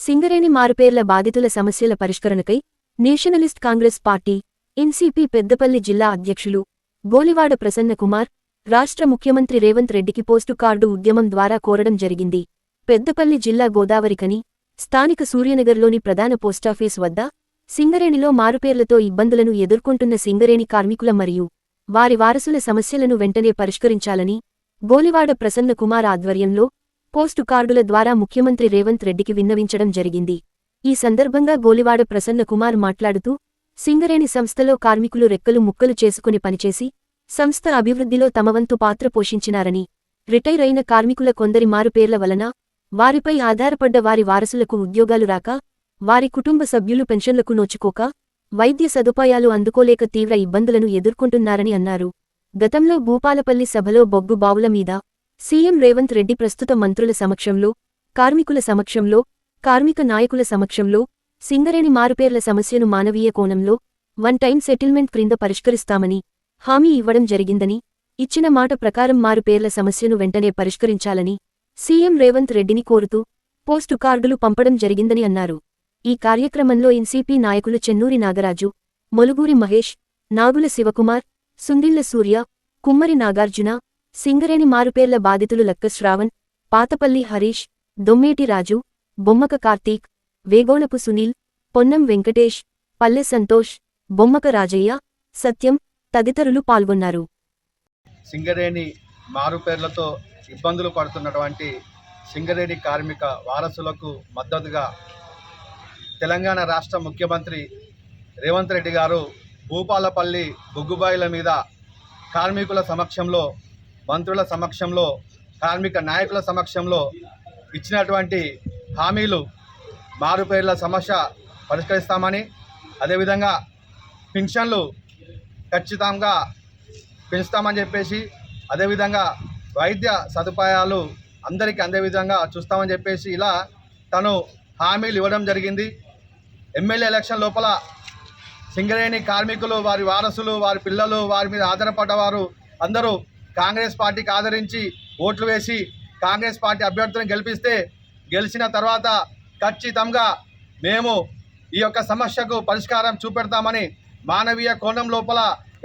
సింగరేణి మారుపేర్ల బాధితుల సమస్యల పరిష్కరణకై nationalist congress party NCP Peddapalli జిల్లా అధ్యక్షులు బోలివాడ ప్రసన్నకుమార్ రాష్ట్ర ముఖ్యమంత్రి రేవంత్ రెడ్డికి పోస్టు కార్డు ఉద్యమం ద్వారా కోరడం జరిగింది. పెద్దపల్లి జిల్లా గోదావరికని స్థానిక సూర్యనగర్లోని ప్రధాన పోస్టాఫీస్ వద్ద సింగరేణిలో మారుపేర్లతో ఇబ్బందులను ఎదుర్కొంటున్న సింగరేణి కార్మికుల మరియు వారి వారసుల సమస్యలను వెంటనే పరిష్కరించాలని బోలివాడ ప్రసన్న కుమార్ ఆధ్వర్యంలో పోస్టు కార్డుల ద్వారా ముఖ్యమంత్రి రేవంత్ రెడ్డికి విన్నవించడం జరిగింది. ఈ సందర్భంగా గోలివాడ ప్రసన్న కుమార్ మాట్లాడుతూ సింగరేణి సంస్థలో కార్మికులు రెక్కలు ముక్కలు చేసుకుని పనిచేసి సంస్థ అభివృద్ధిలో తమవంతు పాత్ర పోషించినారని రిటైర్ అయిన కార్మికుల కొందరి మారుపేర్ల వలన వారిపై ఆధారపడ్డ వారి వారసులకు ఉద్యోగాలు రాక వారి కుటుంబ సభ్యులు పెన్షన్లకు నోచుకోక వైద్య సదుపాయాలు అందుకోలేక తీవ్ర ఇబ్బందులను ఎదుర్కొంటున్నారని అన్నారు. గతంలో భూపాలపల్లి సభలో బొగ్గు బావుల మీద సీఎం రేవంత్ రెడ్డి ప్రస్తుత మంత్రుల సమక్షంలో కార్మికుల సమక్షంలో కార్మిక నాయకుల సమక్షంలో సింగరేణి మారుపేర్ల సమస్యను మానవీయ కోణంలో వన్ టైం సెటిల్మెంట్ క్రింద పరిష్కరిస్తామని హామీ ఇవ్వడం జరిగిందని ఇచ్చిన మాట ప్రకారం మారుపేర్ల సమస్యను వెంటనే పరిష్కరించాలని సీఎం రేవంత్ రెడ్డిని కోరుతూ పోస్టు కార్డులు పంపడం జరిగిందని అన్నారు. ఈ కార్యక్రమంలో ఎన్సీపీ నాయకులు చెన్నూరి నాగరాజు మొలుగూరి మహేష్ నాగుల శివకుమార్ సుందిళ్ళ సూర్య కుమ్మరి నాగార్జున సింగరేణి మారుపేర్ల బాధితులు లక్క శ్రావణ్ పాతపల్లి హరీష్ దొమ్మేటి రాజు బొమ్మక కార్తీక్ వేగోళపు సునీల్ పొన్నం వెంకటేష్ పల్లె సంతోష్ బొమ్మక రాజయ్య సత్యం తదితరులు పాల్గొన్నారు. సింగరేణి మారుపేర్లతో ఇబ్బందులు పడుతున్నటువంటి సింగరేణి కార్మిక వారసులకు మద్దతుగా తెలంగాణ రాష్ట్ర ముఖ్యమంత్రి రేవంత్ రెడ్డి గారు భూపాలపల్లి బొగ్గుబాయిల మీద కార్మికుల సమక్షంలో మంత్రుల సమక్షంలో కార్మిక నాయకుల సమక్షంలో ఇచ్చినటువంటి హామీలు మారుపేర్ల సమస్య పరిష్కరిస్తామని అదేవిధంగా పెన్షన్లు ఖచ్చితంగా పెంచుతామని చెప్పేసి అదేవిధంగా వైద్య సదుపాయాలు అందరికీ అందే విధంగా చూస్తామని చెప్పేసి ఇలా తను హామీలు ఇవ్వడం జరిగింది. ఎమ్మెల్యే ఎలక్షన్ లోపల సింగరేణి కార్మికులు వారి వారసులు వారి పిల్లలు వారి మీద ఆధారపడ్డవారు అందరూ కాంగ్రెస్ పార్టీకి ఆదరించి ఓట్లు వేసి కాంగ్రెస్ పార్టీ అభ్యర్థులను గెలిపిస్తే గెలిచిన తర్వాత ఖచ్చితంగా మేము ఈ యొక్క సమస్యకు పరిష్కారం చూపెడతామని మానవీయ కోణం లోపల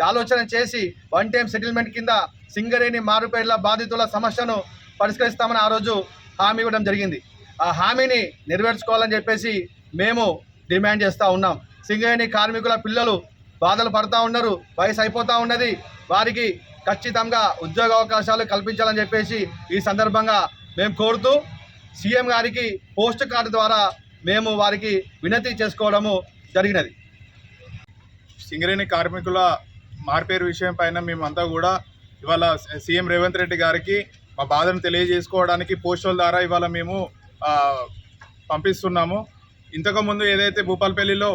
ఆలోచన చేసి వన్ టైం సెటిల్మెంట్ కింద సింగరేణి మారుపేర్ల బాధితుల సమస్యను పరిష్కరిస్తామని ఆ రోజు హామీ ఇవ్వడం జరిగింది. ఆ హామీని నెరవేర్చుకోవాలని చెప్పేసి మేము డిమాండ్ చేస్తూ ఉన్నాం. సింగరేణి కార్మికుల పిల్లలు బాధలు పడతా ఉన్నారు వయసు అయిపోతూ ఉన్నది. వారికి ఖచ్చితంగా ఉద్యోగ అవకాశాలు కల్పించాలని చెప్పేసి ఈ సందర్భంగా మేము కోరుతూ సీఎం గారికి పోస్ట్ కార్డు ద్వారా మేము వారికి వినతి చేసుకోవడము జరిగినది. సింగరేణి కార్మికుల మార్పేరు విషయం పైన మేమంతా కూడా ఇవాళ సీఎం రేవంత్ రెడ్డి గారికి మా బాధను తెలియజేసుకోవడానికి పోస్టుల ద్వారా ఇవాళ మేము పంపిస్తున్నాము. ఇంతకుముందు ఏదైతే భూపాలపల్లిలో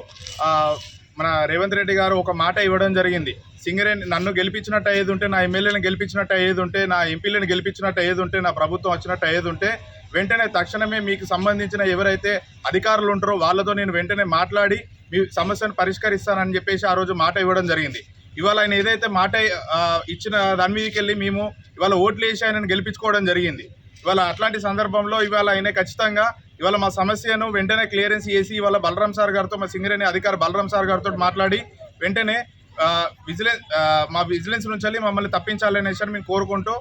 మన రేవంత్ రెడ్డి గారు ఒక మాట ఇవ్వడం జరిగింది. సింగరేణి నన్ను గెలిపించినట్టు అయ్యేది ఉంటే నా ఎమ్మెల్యేని గెలిపించినట్టు అయ్యేది ఉంటే నా ఎంపీలను గెలిపించినట్టు అయ్యేది ఉంటే నా ప్రభుత్వం వచ్చినట్టు అయ్యేది ఉంటే వెంటనే తక్షణమే మీకు సంబంధించిన ఎవరైతే అధికారులు ఉంటారో వాళ్ళతో నేను వెంటనే మాట్లాడి మీ సమస్యను పరిష్కరిస్తానని చెప్పేసి ఆ రోజు మాట ఇవ్వడం జరిగింది. ఇవాళ ఆయన ఏదైతే మాట ఇచ్చిన దాని మీదకి వెళ్ళి మేము ఇవాళ ఓట్లు వేసి ఆయనను గెలిపించుకోవడం జరిగింది. ఇవాళ అట్లాంటి సందర్భంలో ఇవాళ ఆయన ఖచ్చితంగా ఇవాళ మా సమస్యను వెంటనే క్లియరెన్స్ చేసి ఇవాళ బలరాం సార్ గారితో మా సింగరేణి అధికారి బలరాం సార్ గారితో మాట్లాడి వెంటనే విజిలెన్స్ మా విజిలెన్స్ నుంచి వెళ్ళి మమ్మల్ని తప్పించాలనేసి మేము కోరుకుంటూ